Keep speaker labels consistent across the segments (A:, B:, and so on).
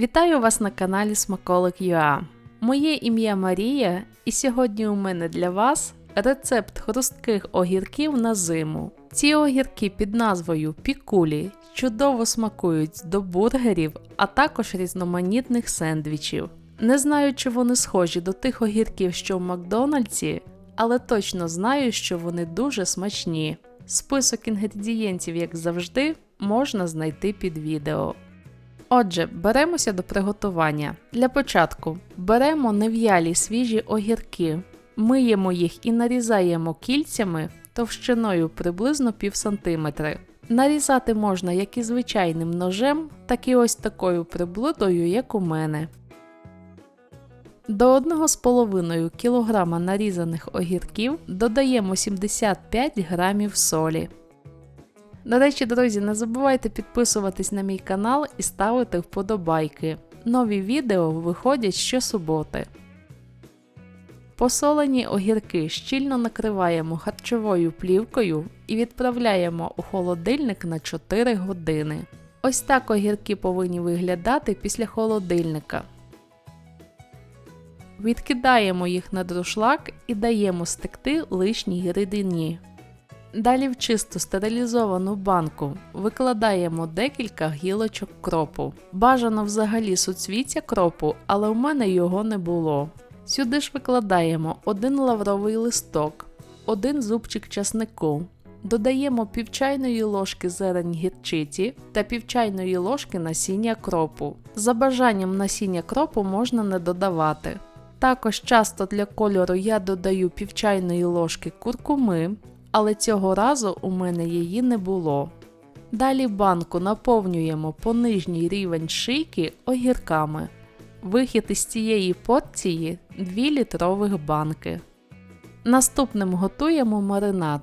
A: Вітаю вас на каналі Смаколик UA. Моє ім'я Марія, і сьогодні у мене для вас рецепт хрустких огірків на зиму. Ці огірки під назвою пікулі чудово смакують до бургерів, а також різноманітних сендвічів. Не знаю, чи вони схожі до тих огірків, що в Макдональдсі, але точно знаю, що вони дуже смачні. Список інгредієнтів, як завжди, можна знайти під відео. Отже, беремося до приготування. Для початку беремо нев'ялі свіжі огірки, миємо їх і нарізаємо кільцями товщиною приблизно пів сантиметри. Нарізати можна як і звичайним ножем, так і ось такою приблудою, як у мене. До 1,5 кг нарізаних огірків додаємо 75 г солі. До речі, друзі, не забувайте підписуватись на мій канал і ставити вподобайки. Нові відео виходять щосуботи. Посолені огірки щільно накриваємо харчовою плівкою і відправляємо у холодильник на 4 години. Ось так огірки повинні виглядати після холодильника. Відкидаємо їх на друшлак і даємо стекти лишній рідині. Далі в чисту стерилізовану банку викладаємо декілька гілочок кропу. Бажано взагалі суцвіття кропу, але в мене його не було. Сюди ж викладаємо один лавровий листок, один зубчик часнику. Додаємо пів чайної ложки зелень гірчиці та пів чайної ложки насіння кропу. За бажанням насіння кропу можна не додавати. Також часто для кольору я додаю пів чайної ложки куркуми, але цього разу у мене її не було. Далі банку наповнюємо по нижній рівень шийки огірками. Вихід із цієї порції 2 літрових банки. Наступним готуємо маринад.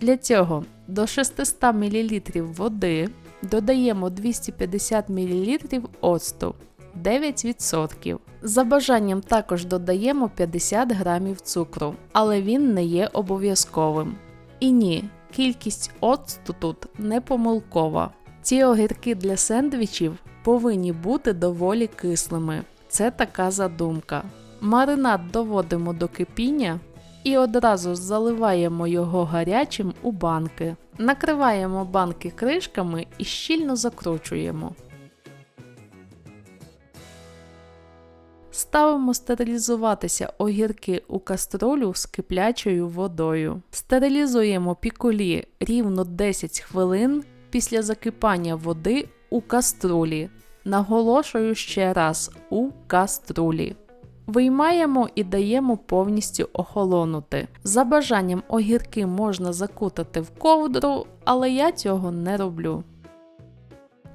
A: Для цього до 600 мл води додаємо 250 мл оцту 9%. За бажанням також додаємо 50 г цукру, але він не є обов'язковим. І ні, кількість оцту тут не помилкова. Ці огірки для сендвічів повинні бути доволі кислими. Це така задумка. Маринад доводимо до кипіння і одразу заливаємо його гарячим у банки. Накриваємо банки кришками і щільно закручуємо. Ставимо стерилізуватися огірки у каструлю з киплячою водою. Стерилізуємо пікулі рівно 10 хвилин після закипання води у каструлі. Наголошую ще раз у каструлі. Виймаємо і даємо повністю охолонути. За бажанням огірки можна закутати в ковдру, але я цього не роблю.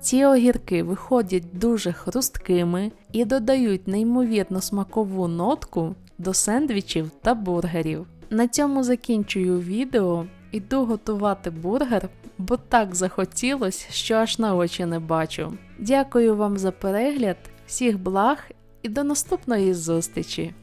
A: Ці огірки виходять дуже хрусткими і додають неймовірно смакову нотку до сендвічів та бургерів. На цьому закінчую відео. Іду готувати бургер, бо так захотілось, що аж на очі не бачу. Дякую вам за перегляд, всіх благ і до наступної зустрічі!